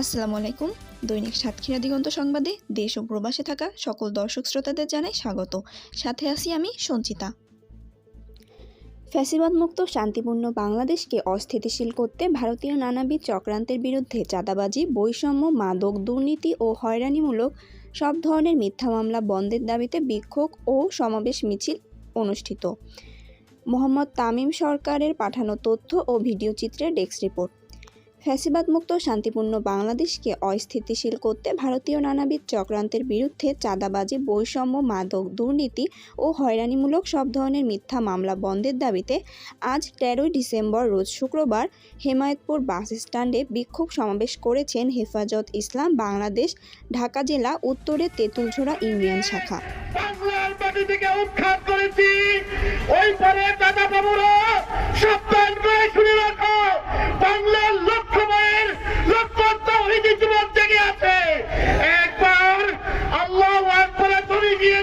আসসালামু আলাইকুম দৈনিক সাতক্ষীরা দিগন্ত সংবাদে দেশ ও প্রবাসে থাকা সকল দর্শক শ্রোতাদের জানাই স্বাগত। সাথে আছি আমি সঞ্চিতা। ফ্যাসিবাদ মুক্ত শান্তিপূর্ণ বাংলাদেশকে অস্থিতিশীল করতে ভারতীয় নানাবিধ চক্রান্তের বিরুদ্ধে চাঁদাবাজি, বৈষম্য, মাদক দুর্নীতি ও হয়রানিমূলক সব ধরনের মিথ্যা মামলা বন্ধের দাবিতে বিক্ষোভ ও সমাবেশ মিছিল অনুষ্ঠিত। মোহাম্মদ তামিম সরকারের পাঠানো তথ্য ও ভিডিও চিত্রের ডেস্ক রিপোর্ট। ফ্যাসিবাদ মুক্ত শান্তিপূর্ণ বাংলাদেশকে অস্থিতিশীল করতে ভারতীয় নানাবিধ চক্রান্তের বিরুদ্ধে চাঁদাবাজি, বৈষম্য, মাদক দুর্নীতি ও হয়রানিমূলক সব ধরনের মিথ্যা মামলা বন্ধের দাবিতে আজ তেরোই ডিসেম্বর, রোজ শুক্রবার হেমায়তপুর বাস স্ট্যান্ডে বিক্ষোভ সমাবেশ করেছেন হেফাজত ইসলাম বাংলাদেশ, ঢাকা জেলা উত্তরে তেঁতুলঝোড়া ইউনিয়ন শাখা।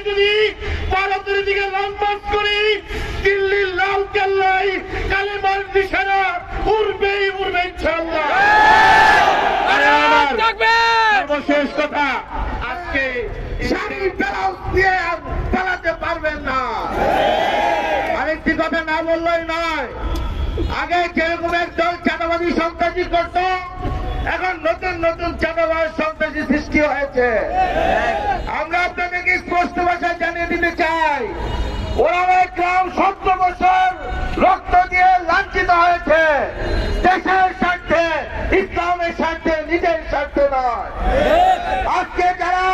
যদি ভারতের দিকে লম্বাস করি, দিল্লির লাল কেল্লাই কালেমার নিশানা উড়বেই উড়বে ইনশাল্লাহ সর্বশেষ কথা, আজকে শাড়ি পারবেন না। আরেকটি কথা না বললেই নয়, আগে যেরকম একদল চাঁদাবাদী সন্ত্রাসী করত, এখন নতুন নতুন চাঁদাবাজ সন্ত্রাসী সৃষ্টি হয়েছে। নয়। আজকে যারা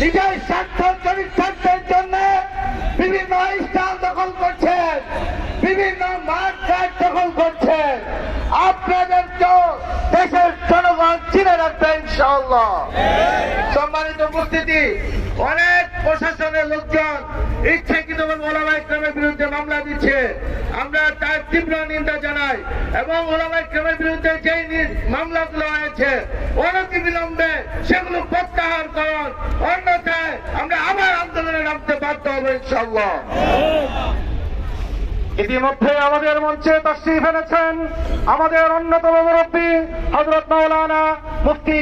নিজের স্বার্থ চরিতার্থের জন্য চিনে রাখবে ইনশাআল্লাহ। সম্মানিত উপস্থিতি, অনেক প্রশাসনের লোকজন ইচ্ছাকৃত ওলামা ইসলামের বিরুদ্ধে মামলা দিচ্ছে। আমরা তার তীব্র নিন্দা জানাই এবং ওলামা ইসলামের বিরুদ্ধে যেই মামলাগুলো হয়েছে অনতি বিলম্বে সেগুলো প্রত্যাহার করুন অন্যথায় আমরা আবার আন্দোলনে নামতে বাধ্য হব ইনশাল্লাহ ইতিমধ্যে আমাদের মঞ্চে তশরিফ ফেলেছেন আমাদের অন্যতম মুরব্বী হজরত মৌলানা মুফতি